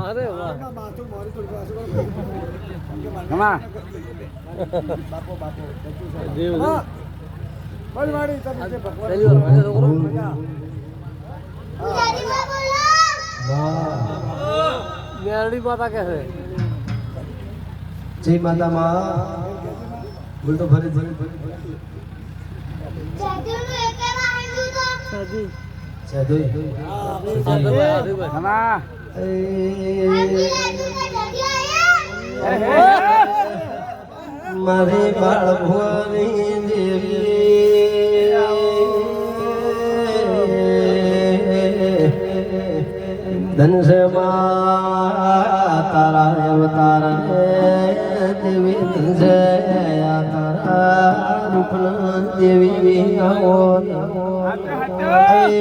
અરે વાહ માથું મારી થોડી પાછું કમા બાપો બાપો દેવ હા બળ વાળી તમે જે ભગવાન પહેલી વાર મળ્યો છોકરો મેરડી માતા કે છે જય માતા માં બોલ તો ફરી ફરી ફરી સાજી સાધુ આદરભાઈ કમા મારી બાળ ભુવાની દેવી. ધનસમાં તારા અવતાર દેવી ધનસે તારા. રૂપના દેવી આવો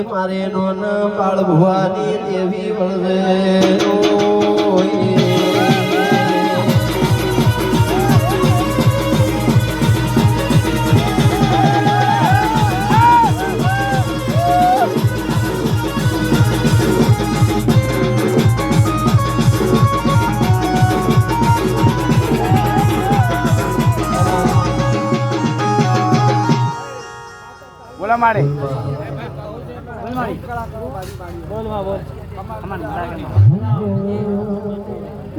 મારે નોન બાળ ભુવાની દેવી વળવે બોલા મારે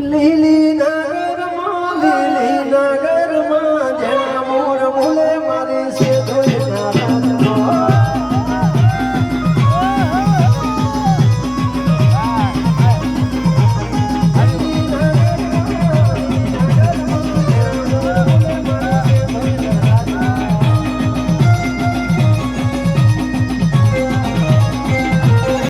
લીલી નગર લીલી નગર.